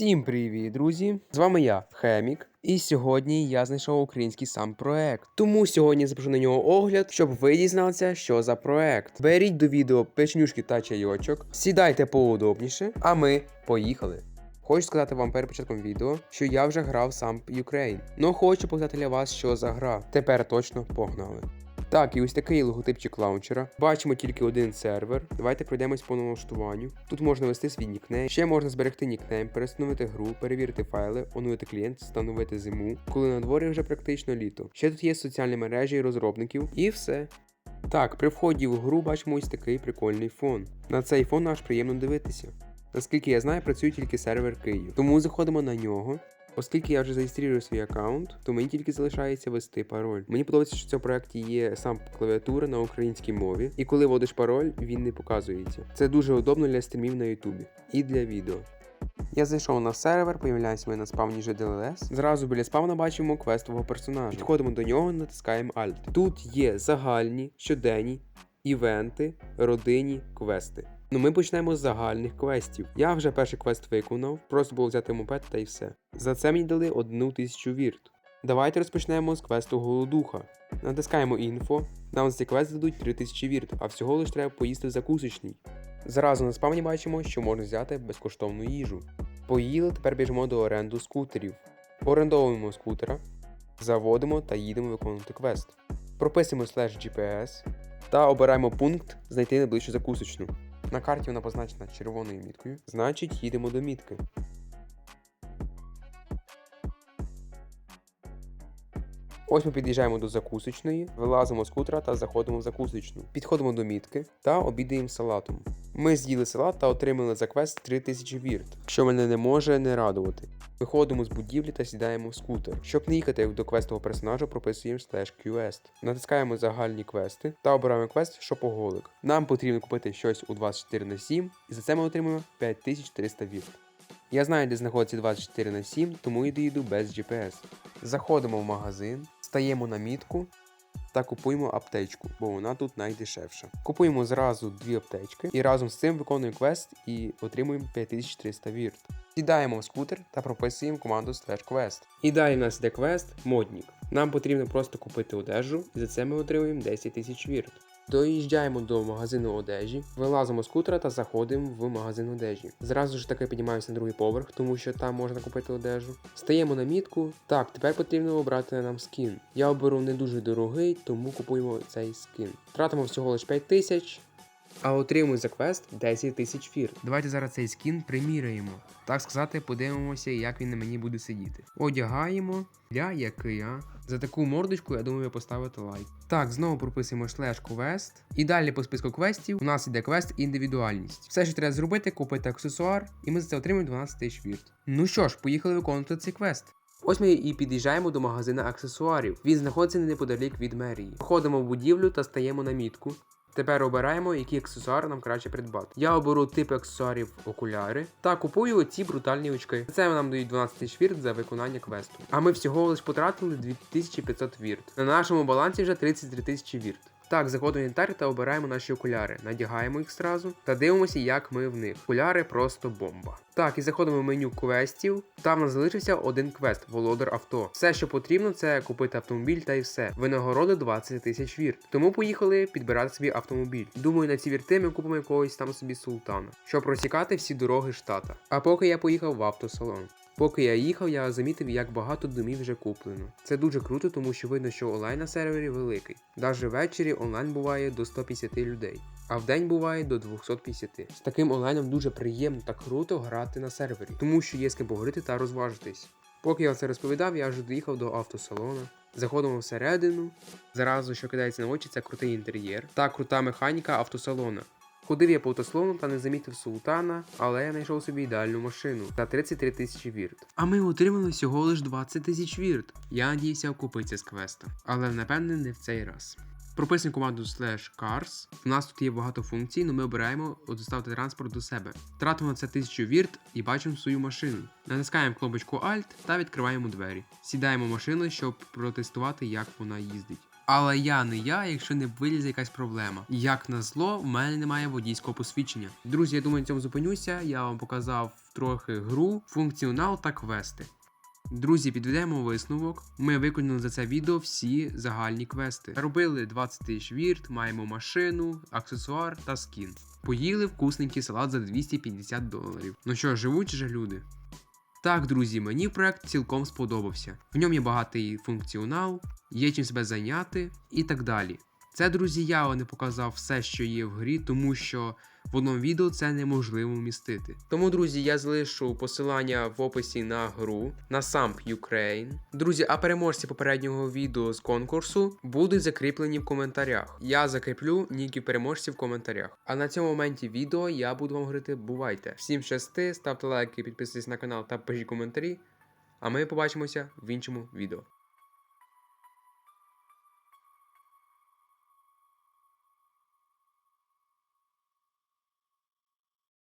Всім привіт, друзі! З вами я, Хемік, і сьогодні я знайшов український сам проект. Тому сьогодні запишу на нього огляд, щоб ви дізналися, що за проект. Беріть до відео печнюшки та чайочок, сідайте поудобніше, а ми поїхали. Хочу сказати вам перед початком відео, що я вже грав сам Ukraine. Ну хочу показати для вас, що за гра. Тепер точно погнали. Так, і ось такий логотипчик лаунчера. Бачимо тільки один сервер. Давайте пройдемось по налаштуванню. Тут можна ввести свій нікнейм. Ще можна зберегти нікнейм, перестановити гру, перевірити файли, оновити клієнт, встановити зиму, коли на дворі вже практично літо. Ще тут є соціальні мережі і розробників, і все. Так, при вході в гру бачимо ось такий прикольний фон. На цей фон аж приємно дивитися. Наскільки я знаю, працює тільки сервер Київ. Тому заходимо на нього. Оскільки я вже зареєструю свій аккаунт, то мені тільки залишається ввести пароль. Мені подобається, що в цьому проєкті є сам клавіатура на українській мові, і коли вводиш пароль, він не показується. Це дуже удобно для стрімів на Ютубі і для відео. Я зайшов на сервер, появляюся ми на спавні GDLS. Зразу біля спавна бачимо квестового персонажа. Підходимо до нього, натискаємо Alt. Тут є загальні, щоденні, івенти, родинні квести. Ну ми почнемо з загальних квестів. Я вже перший квест виконав, просто було взяти мопед та й все. За це мені дали одну тисячу вірт. Давайте розпочнемо з квесту голодуха. Натискаємо інфо, нам за цей квест дадуть 3000 вірт, а всього лиш треба поїсти в закусочній. Зразу на спавні бачимо, що можна взяти безкоштовну їжу. Поїли, тепер біжимо до оренду скутерів. Орендовуємо скутера, заводимо та їдемо виконувати квест. Прописуємо слеш GPS та обираємо пункт знайти найближчу закусочну. На карті вона позначена червоною міткою, значить їдемо до мітки. Ось ми під'їжджаємо до закусочної, вилазимо з кутера та заходимо в закусочну. Підходимо до мітки та обідаємо салатом. Ми з'їли салат та отримали за квест 3000 вірт, що мене не може не радувати. Виходимо з будівлі та сідаємо в скутер. Щоб не їхати до квестового персонажа, прописуємо slash QST. Натискаємо загальні квести та обираємо квест шопоголик. Нам потрібно купити щось у 24 на 7 і за це ми отримуємо 5300 вірт. Я знаю, де знаходиться 24 на 7, тому і доїду без GPS. Заходимо в магазин, стаємо на мітку та купуємо аптечку, бо вона тут найдешевша. Купуємо зразу дві аптечки і разом з цим виконуємо квест і отримуємо 5300 вірт. Сідаємо в скутер та прописуємо команду slash quest. І далі в нас йде квест моднік. Нам потрібно просто купити одежу, і за це ми отримуємо 10 тисяч вірт. Доїжджаємо до магазину одежі, вилазимо з скутера та заходимо в магазин одежі. Зразу ж таки піднімаємося на другий поверх, тому що там можна купити одежу. Стаємо на мітку. Так, тепер потрібно обрати нам скін. Я оберу не дуже дорогий, тому купуємо цей скін. Тратимо всього лише 5 тисяч. А отримуємо за квест 10 тисяч фір. Давайте зараз цей скін приміряємо. Так сказати, подивимося, як він на мені буде сидіти. Одягаємо. Я, як і я. За таку мордочку, я думаю, поставити лайк. Так, знову прописуємо шлеш квест. І далі по списку квестів у нас іде квест індивідуальність. Все, що треба зробити, купити аксесуар, і ми за це отримаємо 12 тисяч вірт. Ну що ж, поїхали виконувати цей квест. Ось ми і під'їжджаємо до магазина аксесуарів. Він знаходиться неподалік від мерії. Входимо в будівлю та стаємо на мітку. Тепер обираємо, які аксесуари нам краще придбати. Я оберу тип аксесуарів окуляри та купую ці брутальні очки. Це нам дають 12 тисяч вірт за виконання квесту. А ми всього лиш потратили 2500 вірт. На нашому балансі вже 33 тисячі вірт. Так, заходимо в інвентар та обираємо наші окуляри, надягаємо їх зразу та дивимося, як ми в них. Окуляри просто бомба. Так, і заходимо в меню квестів. Там нас залишився один квест володар авто. Все, що потрібно, це купити автомобіль та й все. Винагороди 20 тисяч вірт. Тому поїхали підбирати собі автомобіль. Думаю, на ці вірти ми купимо якогось там собі султана, щоб розсікати всі дороги штата. А поки я поїхав в автосалон. Поки я їхав, я замітив, як багато домів вже куплено. Це дуже круто, тому що видно, що онлайн на сервері великий. Даже ввечері онлайн буває до 150 людей, а в день буває до 250. З таким онлайном дуже приємно та круто грати на сервері, тому що є з ким поговорити та розважитись. Поки я це розповідав, я вже доїхав до автосалону. Заходимо всередину. Зразу, що кидається на очі, це крутий інтер'єр та крута механіка автосалона. Ходив я по та не замітив султана, але я знайшов собі ідеальну машину за 33 тисячі вірт. А ми отримали всього лиш 20 тисяч вірт. Я надіявся окупитися з квеста, але напевне не в цей раз. Прописуємо команду slash cars. У нас тут є багато функцій, але ми обираємо доставити транспорт до себе. Тратимо це 1000 вірт і бачимо свою машину. Натискаємо кнопочку Alt та відкриваємо двері. Сідаємо машину, щоб протестувати, як вона їздить. Але я не я, якщо не вилізе якась проблема. Як назло, в мене немає водійського посвідчення. Друзі, я думаю, на цьому зупинюся. Я вам показав трохи гру, функціонал та квести. Друзі, підведемо висновок. Ми виконали за це відео всі загальні квести. Робили 20 тисяч вірт, маємо машину, аксесуар та скін. Поїли вкусненький салат за 250 доларів. Ну що, живуть же люди? Так, друзі, мені проект цілком сподобався. В ньому є багатий функціонал, є чим себе зайняти і так далі. Це, друзі, я вам не показав все, що є в грі, тому що в одному відео це неможливо вмістити. Тому, друзі, я залишу посилання в описі на гру на сам Ukraine. Друзі, а переможці попереднього відео з конкурсу будуть закріплені в коментарях. Я закріплю ніки переможців в коментарях. А на цьому моменті відео я буду вам говорити бувайте. Всім щасти, ставте лайки, підписуйтесь на канал та пишіть коментарі. А ми побачимося в іншому відео.